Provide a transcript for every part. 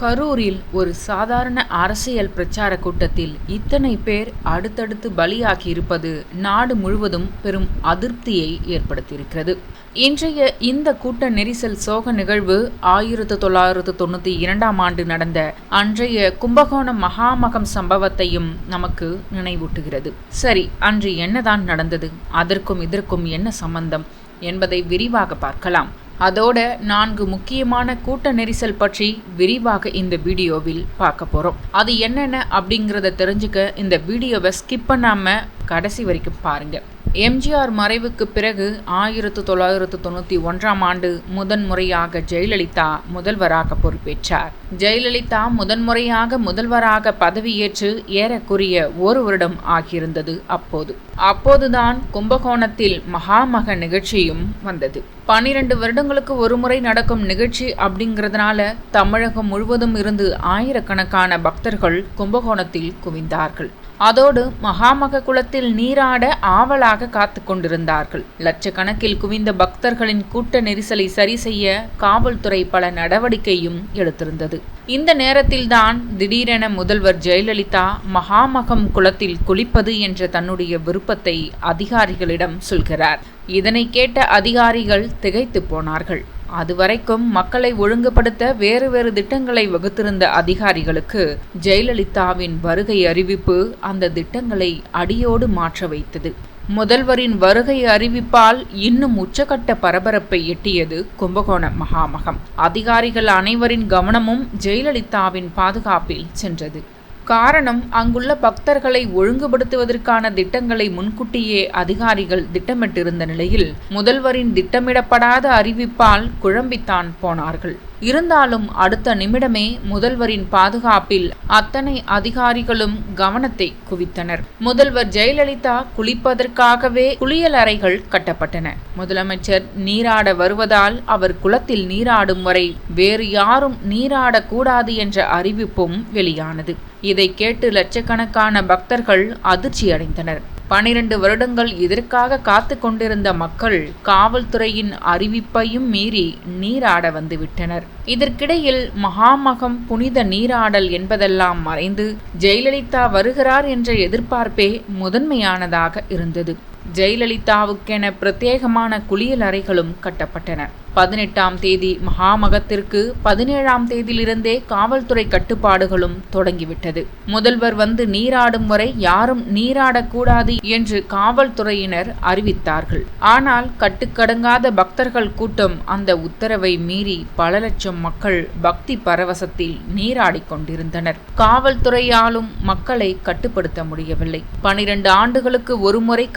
கரூரில் ஒரு சாதாரண அரசியல் பிரச்சார கூட்டத்தில் இத்தனை பேர் அடுத்தடுத்து பலியாகி இருப்பது நாடு முழுவதும் பெரும் அதிருப்தியை ஏற்படுத்தியிருக்கிறது. இன்றைய இந்த கூட்ட நெரிசல் சோக நிகழ்வு ஆயிரத்து தொள்ளாயிரத்து தொண்ணூற்றி இரண்டாம் ஆண்டு நடந்த அன்றைய கும்பகோணம் மகாமகம் சம்பவத்தையும் நமக்கு நினைவூட்டுகிறது. சரி அன்று என்னதான் நடந்தது? அதற்கும் இதற்கும் என்ன சம்பந்தம்? என்பதை விரிவாக பார்க்கலாம். அதோட நான்கு முக்கியமான கூட்ட நெரிசல் பற்றி விரிவாக இந்த வீடியோவில் பார்க்க போகிறோம் அது என்னென்ன அப்படிங்கிறத தெரிஞ்சுக்க இந்த வீடியோவை ஸ்கிப் பண்ணாமல் கடைசி வரைக்கும் பாருங்கள் எம்ஜிஆர் மறைவுக்கு பிறகு ஆயிரத்து தொள்ளாயிரத்து தொண்ணூற்றி ஒன்றாம் ஆண்டு முதன்முறையாக ஜெயலலிதா முதல்வராக பொறுப்பேற்றார். ஜெயலலிதா முதன்முறையாக முதல்வராக பதவியேற்று ஏறக்குரிய ஒரு வருடம் ஆகியிருந்தது அப்போது. அப்போதுதான் கும்பகோணத்தில் மகாமக நிகழ்ச்சியும் வந்தது. பனிரெண்டு வருடங்களுக்கு ஒரு முறை நடக்கும் நிகழ்ச்சி அப்படிங்கிறதுனால தமிழகம் முழுவதும் இருந்து ஆயிரக்கணக்கான பக்தர்கள் கும்பகோணத்தில் குவிந்தார்கள். அதோடு மகாமக குளத்தில் நீராட ஆவலாக காத்து கொண்டிருந்தார்கள் லட்சக்கணக்கில் குவிந்த பக்தர்களின் கூட்ட நெரிசலை சரி செய்ய காவல்துறை பல நடவடிக்கையும் எடுத்திருந்தது. இந்த நேரத்தில்தான் திடீரென முதல்வர் ஜெயலலிதா மகாமகம் குளத்தில் குளிப்பது என்ற தன்னுடைய விருப்பத்தை அதிகாரிகளிடம் சொல்கிறார். இதனை கேட்ட அதிகாரிகள் திகைத்து போனார்கள். அதுவரைக்கும் மக்களை ஒழுங்குபடுத்த வேறு வேறு திட்டங்களை வகுத்திருந்த அதிகாரிகளுக்கு ஜெயலலிதாவின் வருகை அறிவிப்பு அந்த திட்டங்களை அடியோடு மாற்ற வைத்தது. முதல்வரின் வருகை அறிவிப்பால் இன்னும் உச்சகட்ட பரபரப்பை எட்டியது கும்பகோணம் மகாமகம். அதிகாரிகள் அனைவரின் கவனமும் ஜெயலலிதாவின் பாதுகாப்பில் சென்றது. காரணம் அங்குள்ள பக்தர்களை ஒழுங்குபடுத்துவதற்கான திட்டங்களை முன்கூட்டியே அதிகாரிகள் திட்டமிட்டிருந்த நிலையில் முதல்வரின் திட்டமிடப்படாத அறிவிப்பால் குழம்பித்தான் போனார்கள். இருந்தாலும் அடுத்த நிமிடமே முதல்வரின் பாதுகாப்பில் அத்தனை அதிகாரிகளும் கவனத்தை குவித்தனர். முதல்வர் ஜெயலலிதா குளிப்பதற்காகவே குளியலறைகள் கட்டப்பட்டன. முதலமைச்சர் நீராட வருவதால் அவர் குளத்தில் நீராடும் வரை வேறு யாரும் நீராடக்கூடாது என்ற அறிவிப்பும் வெளியானது. இதை கேட்டு லட்சக்கணக்கான பக்தர்கள் அதிர்ச்சி அடைந்தனர் பனிரெண்டு வருடங்கள் இதற்காக காத்து கொண்டிருந்த மக்கள் காவல்துறையின் அறிவிப்பையும் மீறி நீராட வந்துவிட்டனர். இதற்கிடையில் மகாமகம் புனித நீராடல் என்பதெல்லாம் மறைந்து ஜெயலலிதா வருகிறார் என்ற எதிர்பார்ப்பே முதன்மையானதாக இருந்தது. ஜெயலலிதாவுக்கென பிரத்யேகமான குளியல் அறைகளும் கட்டப்பட்டன. பதினெட்டாம் தேதி மகாமகத்திற்கு பதினேழாம் தேதியிலிருந்தே காவல்துறை கட்டுப்பாடுகளும் தொடங்கிவிட்டது. முதல்வர் வந்து நீராடும் வரை யாரும் நீராடக்கூடாது என்று காவல்துறையினர் அறிவித்தார்கள். ஆனால் கட்டுக்கடங்காத பக்தர்கள் கூட்டம் அந்த உத்தரவை மீறி பல லட்சம் மக்கள் பக்தி பரவசத்தில் நீராடிக் கொண்டிருந்தனர். காவல்துறையாலும் மக்களை கட்டுப்படுத்த முடியவில்லை. பனிரெண்டு ஆண்டுகளுக்கு ஒருமுறை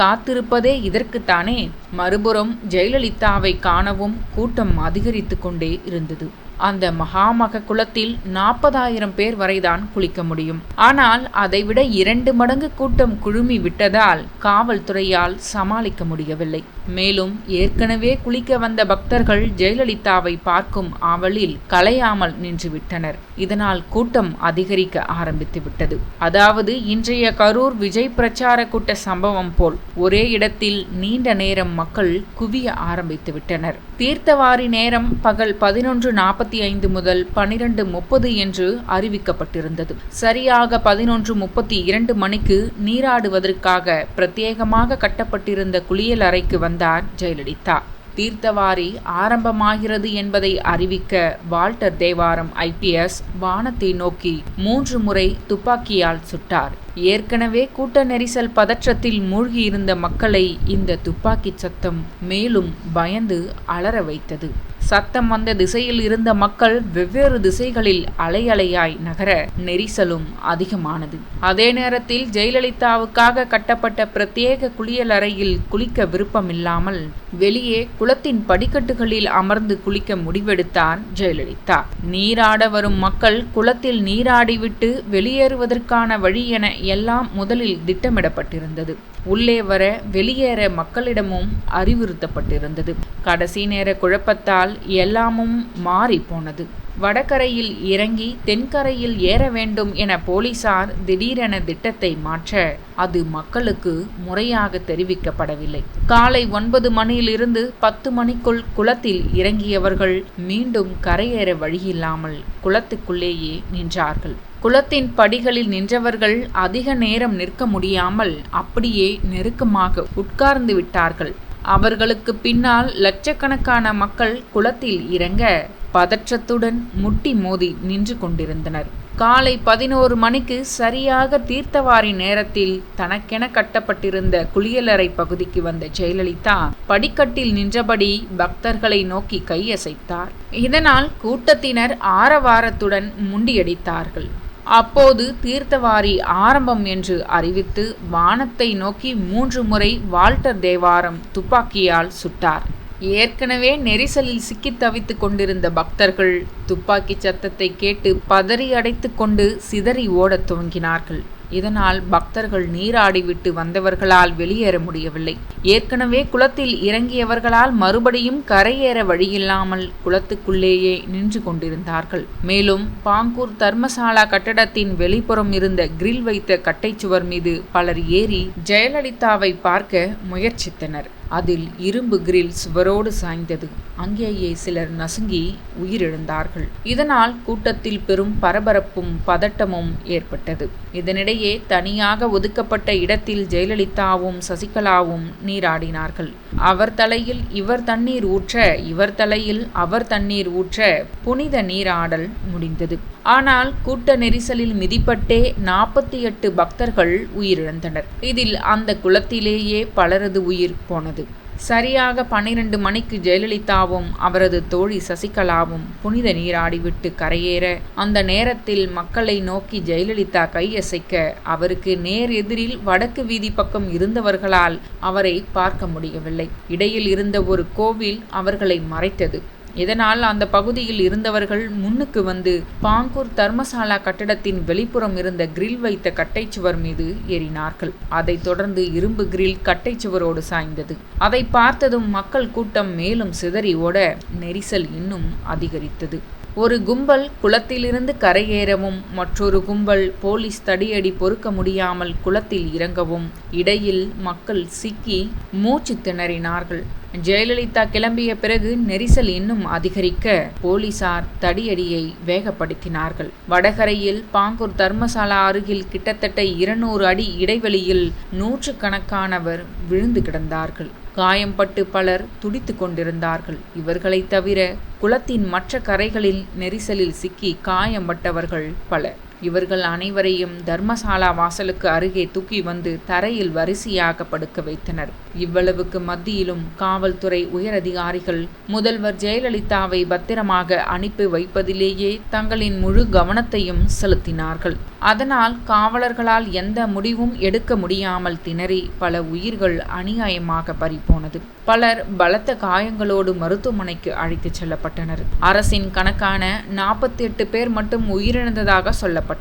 இருப்பதே இதற்குத்தானே. மறுபுறம் ஜெயலலிதாவை காணவும் கூட்டம் அதிகரித்து கொண்டே இருந்தது. அந்த மகாமக குளத்தில் நாற்பதாயிரம் பேர் வரைதான் குளிக்க முடியும். ஆனால் அதைவிட இரண்டு மடங்கு கூட்டம் குழுமி விட்டதால் காவல்துறையால் சமாளிக்க முடியவில்லை. மேலும் ஏற்கனவே குளிக்க வந்த பக்தர்கள் ஜெயலலிதாவை பார்க்கும் ஆவலில் கலையாமல் நின்றுவிட்டனர். இதனால் கூட்டம் அதிகரிக்க ஆரம்பித்து விட்டது. அதாவது இன்றைய கரூர் விஜய் பிரச்சார கூட்ட சம்பவம் போல் ஒரே இடத்தில் நீண்ட நேரம் மக்கள் குவிய ஆரம்பித்து விட்டனர். தீர்த்தவாரி நேரம் பகல் பதினொன்று நாற்பத்தி ஐந்து முதல் பனிரெண்டு முப்பது என்று அறிவிக்கப்பட்டிருந்தது. சரியாக பதினொன்று முப்பத்தி இரண்டு மணிக்கு நீராடுவதற்காக பிரத்யேகமாக கட்டப்பட்டிருந்த குளியல் அறைக்கு வந்தார் ஜெயலலிதா. தீர்த்தவாரி ஆரம்பமாகிறது என்பதை அறிவிக்க வால்டர் தேவாரம் ஐபிஎஸ் வானத்தை நோக்கி மூன்று முறை துப்பாக்கியால் சுட்டார். ஏற்கனவே கூட்ட நெரிசல் பதற்றத்தில் மூழ்கியிருந்த மக்களை இந்த துப்பாக்கி சத்தம் மேலும் பயந்து அலற வைத்தது. சத்தம் வந்த திசையில் இருந்த மக்கள் வெவ்வேறு திசைகளில் அலையலையாய் நகர நெரிசலும் அதிகமானது. அதே நேரத்தில் ஜெயலலிதாவுக்காக கட்டப்பட்ட பிரத்யேக குளியல் அறையில் குளிக்க விருப்பமில்லாமல் வெளியே குளத்தின் படிக்கட்டுகளில் அமர்ந்து குளிக்க முடிவெடுத்தார் ஜெயலலிதா. நீராட வரும் மக்கள் குளத்தில் நீராடிவிட்டு வெளியேறுவதற்கான வழி என எல்லாம் முதலில் திட்டமிடப்பட்டிருந்தது. உள்ளே வர வெளியேற மக்களிடமும் அறிவுறுத்தப்பட்டிருந்தது. கடைசி நேர குழப்பத்தால் எல்லாமும் மாறி போனது வடகரையில் இறங்கி தென்கரையில் ஏற வேண்டும் என போலீசார் திடீரென திட்டத்தை மாற்ற அது மக்களுக்கு முறையாக தெரிவிக்கப்படவில்லை. காலை ஒன்பது மணியிலிருந்து பத்து மணிக்குள் குளத்தில் இறங்கியவர்கள் மீண்டும் கரையேற வழியில்லாமல் குளத்துக்குள்ளேயே நின்றார்கள். குளத்தின் படிகளில் நின்றவர்கள் அதிக நேரம் நிற்க முடியாமல் அப்படியே நெருக்கமாக உட்கார்ந்து விட்டார்கள். அவர்களுக்கு பின்னால் லட்சக்கணக்கான மக்கள் குளத்தில் இறங்க பதற்றத்துடன் முட்டி மோதி நின்று கொண்டிருந்தனர். காலை பதினோரு மணிக்கு சரியாக தீர்த்தவாரி நேரத்தில் தனக்கென கட்டப்பட்டிருந்த குளியலறை பகுதிக்கு வந்த ஜெயலலிதா படிக்கட்டில் நின்றபடி பக்தர்களை நோக்கி கையசைத்தார். இதனால் கூட்டத்தினர் ஆரவாரத்துடன் முண்டியடித்தார்கள். அப்போது தீர்த்தவாரி ஆரம்பம் என்று அறிவித்து வானத்தை நோக்கி மூன்று முறை வால்டர் தேவாரம் துப்பாக்கியால் சுட்டார். ஏற்கனவே நெரிசலில் சிக்கித் தவித்துக் கொண்டிருந்த பக்தர்கள் துப்பாக்கி சத்தத்தை கேட்டு பதறி அடைத்து கொண்டு சிதறி ஓடத் துவங்கினார்கள். இதனால் பக்தர்கள் நீராடிவிட்டு வந்தவர்களால் வெளியேற முடியவில்லை. ஏற்கனவே குளத்தில் இறங்கியவர்களால் மறுபடியும் கரையேற வழியில்லாமல் குளத்துக்குள்ளேயே நின்று கொண்டிருந்தார்கள். மேலும் பாங்கூர் தர்மசாலா கட்டடத்தின் வெளிப்புறம் இருந்த கிரில் வைத்த கட்டைச்சுவர் மீது பலர் ஏறி ஜெயலலிதாவை பார்க்க முயற்சித்தனர். அதில் இரும்பு கிரில் சுவரோடு சாய்ந்தது. அங்கேயே சிலர் நசுங்கி உயிரிழந்தார்கள். இதனால் கூட்டத்தில் பெரும் பரபரப்பும் பதட்டமும் ஏற்பட்டது. இதனிடையே தனியாக ஒதுக்கப்பட்ட இடத்தில் ஜெயலலிதாவும் சசிகலாவும் நீராடினார்கள். அவர் தலையில் இவர் தண்ணீர் ஊற்ற இவர் தலையில் அவர் தண்ணீர் ஊற்ற புனித நீராடல் முடிந்தது. ஆனால் கூட்ட நெரிசலில் மிதிப்பட்டே நாற்பத்தி எட்டு பக்தர்கள் உயிரிழந்தனர். இதில் அந்த குளத்திலேயே பலரது உயிர் போனது. சரியாக பன்னிரண்டு மணிக்கு ஜெயலலிதாவும் அவரது தோழி சசிகலாவும் புனித நீராடிவிட்டு கரையேற அந்த நேரத்தில் மக்களை நோக்கி ஜெயலலிதா கையசைக்க அவருக்கு நேர் எதிரில் வடக்கு வீதி பக்கம் இருந்தவர்களால் அவரை பார்க்க முடியவில்லை. இடையில் இருந்த ஒரு கோவில் அவர்களை மறைத்தது. இதனால் அந்த பகுதியில் இருந்தவர்கள் முன்னுக்கு வந்து பாங்கூர் தர்மசாலா கட்டடத்தின் வெளிப்புறம் இருந்த கிரில் வைத்த கட்டைச்சுவர் மீது ஏறினார்கள். அதைத் தொடர்ந்து இரும்பு கிரில் கட்டைச்சுவரோடு சாய்ந்தது. அதை பார்த்ததும் மக்கள் கூட்டம் மேலும் சிதறி ஓட நெரிசல் இன்னும் அதிகரித்தது. ஒரு கும்பல் குளத்திலிருந்து கரையேறவும் மற்றொரு கும்பல் போலீஸ் தடியடி பொறுக்க முடியாமல் குளத்தில் இறங்கவும். இடையில் மக்கள் சிக்கி மூச்சு திணறினார்கள். ஜெயலலிதா கிளம்பிய பிறகு நெரிசல் இன்னும் அதிகரிக்க போலீசார் தடியடியை வேகப்படுத்தினார்கள். வடகரையில் பாங்கூர் தர்மசாலா அருகில் கிட்டத்தட்ட இருநூறு அடி இடைவெளியில் நூற்றுக்கணக்கானவர் விழுந்து கிடந்தார்கள். காயம்பட்டு பலர் துடித்து கொண்டிருந்தார்கள். இவர்களைத் தவிர குளத்தின் மற்ற கரைகளில் நெரிசலில் சிக்கி காயம்பட்டவர்கள் பலர். இவர்கள் அனைவரையும் தர்மசாலா வாசலுக்கு அருகே தூக்கி வந்து தரையில் வரிசையாக படுக்க வைத்தனர். இவ்வளவுக்கு மத்தியிலும் காவல்துறை உயரதிகாரிகள் முதல்வர் ஜெயலலிதாவை பத்திரமாக அனுப்பி வைப்பதிலேயே தங்களின் முழு கவனத்தையும் செலுத்தினார்கள். அதனால் காவலர்களால் எந்த முடிவும் எடுக்க முடியாமல் திணறி பல உயிர்கள் அநியாயமாக பறிபோனது. பலர் பலத்த காயங்களோடு மருத்துவமனைக்கு அழைத்துச் செல்லப்பட்டனர். அரசின் கணக்கான நாற்பத்தி எட்டு பேர் மட்டும் உயிரிழந்ததாக சொல்லப்பட்டது.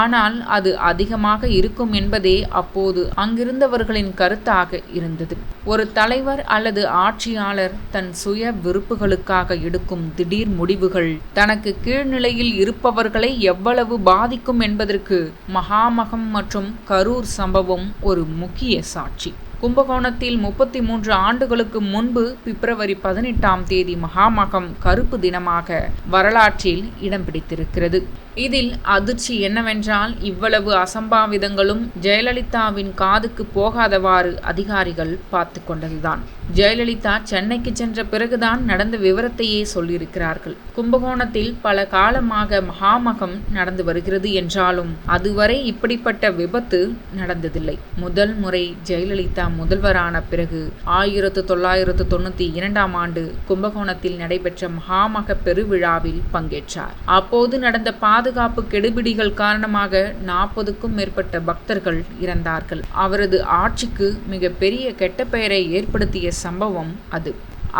ஆனால் அது அதிகமாக இருக்கும் என்பதே அப்போது அங்கிருந்தவர்களின் கருத்தாக இருந்தது. ஒரு தலைவர் அல்லது ஆட்சியாளர் தன் சுய விருப்புகளுக்காக எடுக்கும் திடீர் முடிவுகள் தனக்கு கீழ்நிலையில் இருப்பவர்களை எவ்வளவு பாதிக்கும் என்பதற்கு மகாமகம் மற்றும் கரூர் சம்பவம் ஒரு முக்கிய சாட்சி. கும்பகோணத்தில் முப்பத்தி மூன்று ஆண்டுகளுக்கு முன்பு பிப்ரவரி பதினெட்டாம் தேதி மகாமகம் கருப்பு தினமாக வரலாற்றில் இடம் பிடித்திருக்கிறது. இதில் அதிர்ச்சி என்னவென்றால் இவ்வளவு அசம்பாவிதங்களும் ஜெயலலிதாவின் காதுக்கு போகாதவாறு அதிகாரிகள் பார்த்து கொண்டதுதான். ஜெயலலிதா சென்னைக்கு சென்ற பிறகுதான் நடந்த விவரத்தையே சொல்லியிருக்கிறார்கள். கும்பகோணத்தில் பல காலமாக மகாமகம் நடந்து வருகிறது என்றாலும் அதுவரை இப்படிப்பட்ட விபத்து நடந்ததில்லை. முதல் முறை ஜெயலலிதா முதல்வரான பிறகு ஆயிரத்து தொள்ளாயிரத்து தொண்ணூத்தி இரண்டாம் ஆண்டு கும்பகோணத்தில் நடைபெற்ற மகாமக பெருவிழாவில் பங்கேற்றார். அப்போது நடந்த பாதுகாப்பு கெடுபிடிகள் காரணமாக நாற்பதுக்கும் மேற்பட்ட பக்தர்கள் இறந்தார்கள். அவரது ஆட்சிக்கு மிக பெரிய கெட்ட பெயரை ஏற்படுத்திய சம்பவம் அது.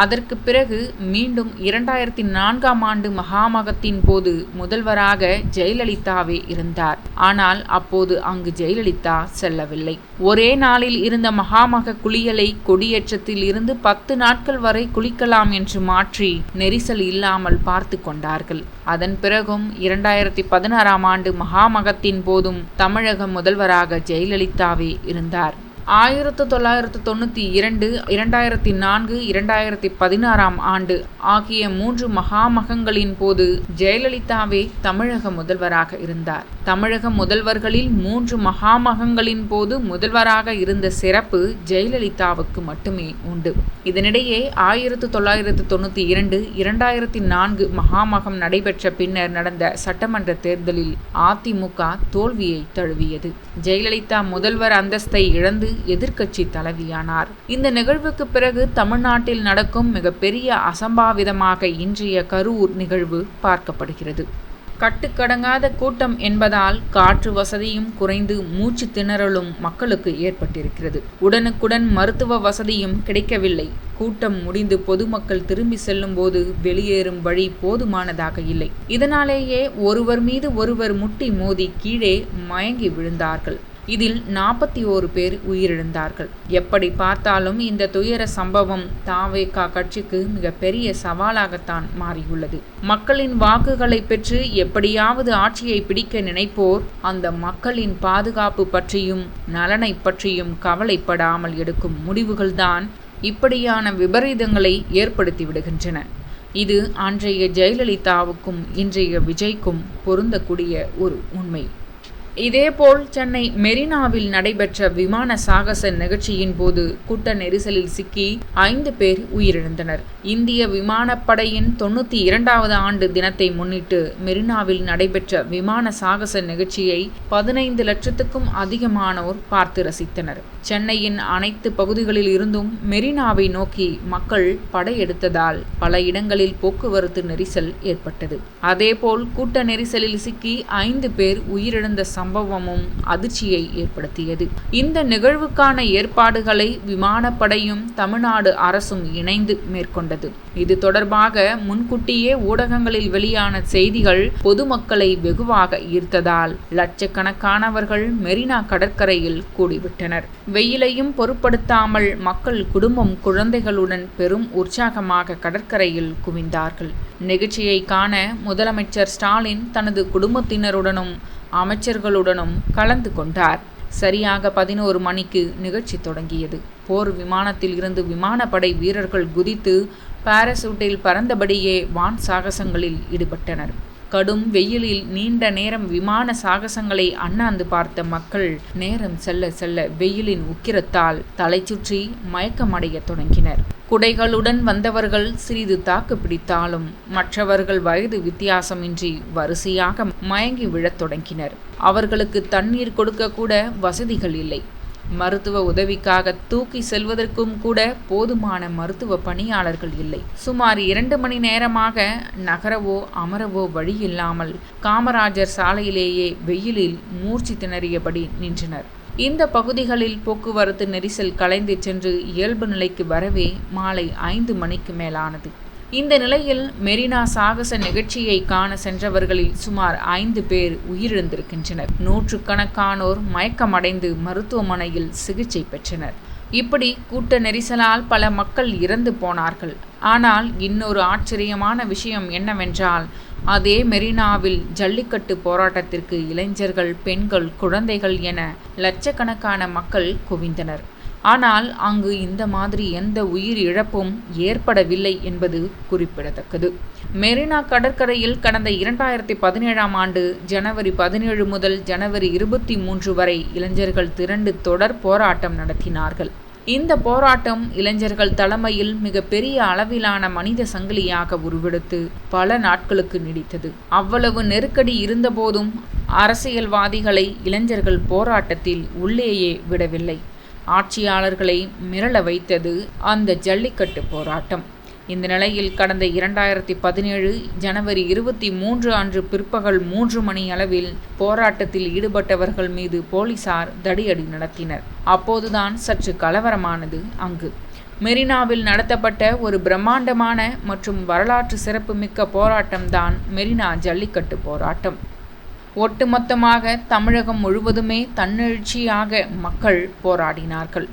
அதற்கு பிறகு மீண்டும் இரண்டாயிரத்தி நான்காம் ஆண்டு மகாமகத்தின் போது முதல்வராக ஜெயலலிதாவே இருந்தார். ஆனால் அப்போது அங்கு ஜெயலலிதா செல்லவில்லை. ஒரே நாளில் இருந்த மகாமக குளியலை கொடியேற்றத்தில் இருந்து பத்து நாட்கள் வரை குளிக்கலாம் என்று மாற்றி நெரிசல் இல்லாமல் பார்த்து கொண்டார்கள். அதன் பிறகும் இரண்டாயிரத்தி பதினாறாம் ஆண்டு மகாமகத்தின் போதும் தமிழக முதல்வராக ஜெயலலிதாவே இருந்தார். ஆயிரத்து தொள்ளாயிரத்து தொண்ணூற்றி இரண்டு இரண்டாயிரத்தி நான்கு இரண்டாயிரத்தி பதினாறாம் ஆண்டு ஆகிய மூன்று மகாமகங்களின் போது ஜெயலலிதாவே தமிழக முதல்வராக இருந்தார். தமிழக முதல்வர்களில் மூன்று மகாமகங்களின் போது முதல்வராக இருந்த சிறப்பு ஜெயலலிதாவுக்கு மட்டுமே உண்டு. இதனிடையே ஆயிரத்து தொள்ளாயிரத்து தொண்ணூற்றி இரண்டு இரண்டாயிரத்தி நான்கு மகாமகம் நடைபெற்ற பின்னர் நடந்த சட்டமன்ற தேர்தலில் அதிமுக தோல்வியை தழுவியது. ஜெயலலிதா முதல்வர் அந்தஸ்தை இழந்து எதிர்க்கட்சி தலைவியானார். இந்த நிகழ்வுக்கு பிறகு தமிழ்நாட்டில் நடக்கும் மிகப்பெரிய அசம்பாவிதமாக இன்றைய கரூர் நிகழ்வு பார்க்கப்படுகிறது. கட்டுக்கடங்காத கூட்டம் என்பதால் காற்று வசதியும் குறைந்து மூச்சு திணறலும் மக்களுக்கு ஏற்பட்டிருக்கிறது. உடனுக்குடன் மருத்துவ வசதியும் கிடைக்கவில்லை. கூட்டம் முடிந்து பொதுமக்கள் திரும்பி செல்லும் போது வெளியேறும் வழி போதுமானதாக இல்லை. இதனாலேயே ஒருவர் மீது ஒருவர் முட்டி மோதி கீழே மயங்கி விழுந்தார்கள். இதில் நாற்பத்தி ஓரு பேர் உயிரிழந்தார்கள். எப்படி பார்த்தாலும் இந்த துயர சம்பவம் தாவேகா கட்சிக்கு மிகப்பெரிய சவாலாகத்தான் மாறியுள்ளது. மக்களின் வாக்குகளை பெற்று எப்படியாவது ஆட்சியை பிடிக்க நினைப்போர் அந்த மக்களின் பாதுகாப்பு பற்றியும் நலனை பற்றியும் கவலைப்படாமல் எடுக்கும் முடிவுகள்தான் இப்படியான விபரீதங்களை ஏற்படுத்தி விடுகின்றன. இது அன்றைய ஜெயலலிதாவுக்கும் இன்றைய விஜய்க்கும் பொருந்தக்கூடிய ஒரு உண்மை. இதேபோல் சென்னை மெரினாவில் நடைபெற்ற விமான சாகச நிகழ்ச்சியின் போது கூட்ட நெரிசலில் சிக்கி ஐந்து பேர் உயிரிழந்தனர். இந்திய விமானப்படையின் தொண்ணூத்தி இரண்டாவது ஆண்டு தினத்தை முன்னிட்டு மெரினாவில் நடைபெற்ற விமான சாகச நிகழ்ச்சியை பதினைந்து லட்சத்துக்கும் அதிகமானோர் பார்த்து ரசித்தனர். சென்னையின் அனைத்து பகுதிகளில் இருந்தும் மெரினாவை நோக்கி மக்கள் படையெடுத்ததால் பல இடங்களில் போக்குவரத்து நெரிசல் ஏற்பட்டது. அதேபோல் கூட்ட நெரிசலில் சிக்கி ஐந்து பேர் உயிரிழந்த சம்பவமும் அதிர்ச்சியை ஏற்படுத்தியது. இந்த நிகழ்வுக்கான ஏற்பாடுகளை விமானப்படையும் தமிழ்நாடு அரசும் இணைந்து மேற்கொண்டது. இது தொடர்பாக முன்கூட்டியே ஊடகங்களில் வெளியான செய்திகள் பொதுமக்களை வெகுவாக ஈர்த்ததால் லட்சக்கணக்கானவர்கள் மெரினா கடற்கரையில் கூடிவிட்டனர். வெயிலையும் பொருட்படுத்தாமல் மக்கள் குடும்பம் குழந்தைகளுடன் பெரும் உற்சாகமாக கடற்கரையில் குவிந்தார்கள். நிகழ்ச்சியை காண முதலமைச்சர் ஸ்டாலின் தனது குடும்பத்தினருடனும் அமைச்சர்களுடனும் கலந்து கொண்டார். சரியாக பதினோரு மணிக்கு நிகழ்ச்சி தொடங்கியது. போர் விமானத்தில் இருந்து விமானப்படை வீரர்கள் குதித்து பாராசூட்டில் பறந்தபடியே வான் சாகசங்களில் ஈடுபட்டனர். கடும் வெயிலில் நீண்ட நேரம் விமான சாகசங்களை அண்ணாந்து பார்த்த மக்கள் நேரம் செல்ல செல்ல வெயிலின் உக்கிரத்தால் தலை சுற்றி மயக்கமடைய தொடங்கினர். குடைகளுடன் வந்தவர்கள் சிறிது தாக்கு பிடித்தாலும் மற்றவர்கள் வயது வித்தியாசமின்றி வரிசையாக மயங்கி விழத் தொடங்கினர். அவர்களுக்கு தண்ணீர் கொடுக்க கூட வசதிகள் இல்லை. மருத்துவ உதவிக்காக தூக்கி செல்வதற்கும் கூட போதுமான மருத்துவ பணியாளர்கள் இல்லை. சுமார் இரண்டு மணி நேரமாக நகரவோ அமரவோ வழி இல்லாமல் காமராஜர் சாலையிலேயே வெயிலில் மூர்ச்சி திணறியபடி நின்றனர். இந்த பகுதிகளில் போக்குவரத்து நெரிசல் கலைந்து சென்று இயல்பு நிலைக்கு வரவே மாலை ஐந்து மணிக்கு மேலானது. இந்த நிலையில் மெரினா சாகச நிகழ்ச்சியை காண சென்றவர்களில் சுமார் ஐந்து பேர் உயிரிழந்திருக்கின்றனர். நூற்றுக்கணக்கானோர் மயக்கமடைந்து மருத்துவமனையில் சிகிச்சை பெற்றனர். இப்படி கூட்ட நெரிசலால் பல மக்கள் இறந்து போனார்கள். ஆனால் இன்னொரு ஆச்சரியமான விஷயம் என்னவென்றால் அதே மெரினாவில் ஜல்லிக்கட்டு போராட்டத்திற்கு இளைஞர்கள் பெண்கள் குழந்தைகள் என லட்சக்கணக்கான மக்கள் குவிந்தனர். ஆனால் அங்கு இந்த மாதிரி எந்த உயிர் இழப்பும் ஏற்படவில்லை என்பது குறிப்பிடத்தக்கது. மெரினா கடற்கரையில் கடந்த இரண்டாயிரத்தி பதினேழாம் ஆண்டு ஜனவரி பதினேழு முதல் ஜனவரி இருபத்தி மூன்று வரை இளைஞர்கள் திரண்டு தொடர் போராட்டம் நடத்தினார்கள். இந்த போராட்டம் இளைஞர்கள் தலைமையில் மிக பெரிய அளவிலான மனித சங்கிலியாக உருவெடுத்து பல நாட்களுக்கு நீடித்தது. அவ்வளவு நெருக்கடி இருந்தபோதும் அரசியல்வாதிகளை இளைஞர்கள் போராட்டத்தில் உள்ளேயே விடவில்லை. ஆட்சியாளர்களை மிரள வைத்தது அந்த ஜல்லிக்கட்டு போராட்டம். இந்த நிலையில் கடந்த இரண்டாயிரத்தி பதினேழு ஜனவரி இருபத்தி மூன்று அன்று பிற்பகல் மூன்று மணி அளவில் போராட்டத்தில் ஈடுபட்டவர்கள் மீது போலீசார் தடியடி நடத்தினர். அப்போதுதான் சற்று கலவரமானது அங்கு. மெரினாவில் நடத்தப்பட்ட ஒரு பிரம்மாண்டமான மற்றும் வரலாற்று சிறப்புமிக்க போராட்டம்தான் மெரினா ஜல்லிக்கட்டு போராட்டம். ஒட்டுமொத்தமாக தமிழகம் முழுவதுமே தன்னெழுச்சியாக மக்கள் போராடினார்கள்.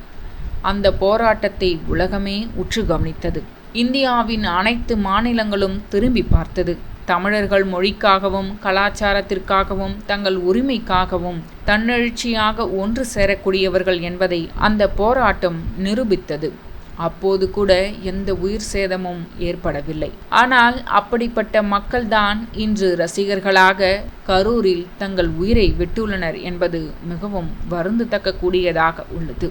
அந்த போராட்டத்தை உலகமே உற்று கவனித்தது. இந்தியாவின் அனைத்து மாநிலங்களும் திரும்பி பார்த்தது. தமிழர்கள் மொழிக்காகவும் கலாச்சாரத்திற்காகவும் தங்கள் உரிமைக்காகவும் தன்னெழுச்சியாக ஒன்று சேரக்கூடியவர்கள் என்பதை அந்த போராட்டம் நிரூபித்தது. அப்போது கூட எந்த உயிர் சேதமும் ஏற்படவில்லை. ஆனால் அப்படிப்பட்ட மக்கள்தான் இன்று ரசிகர்களாக கரூரில் தங்கள் உயிரை விட்டுள்ளனர் என்பது மிகவும் வருந்தத்தக்க கூடியதாக உள்ளது.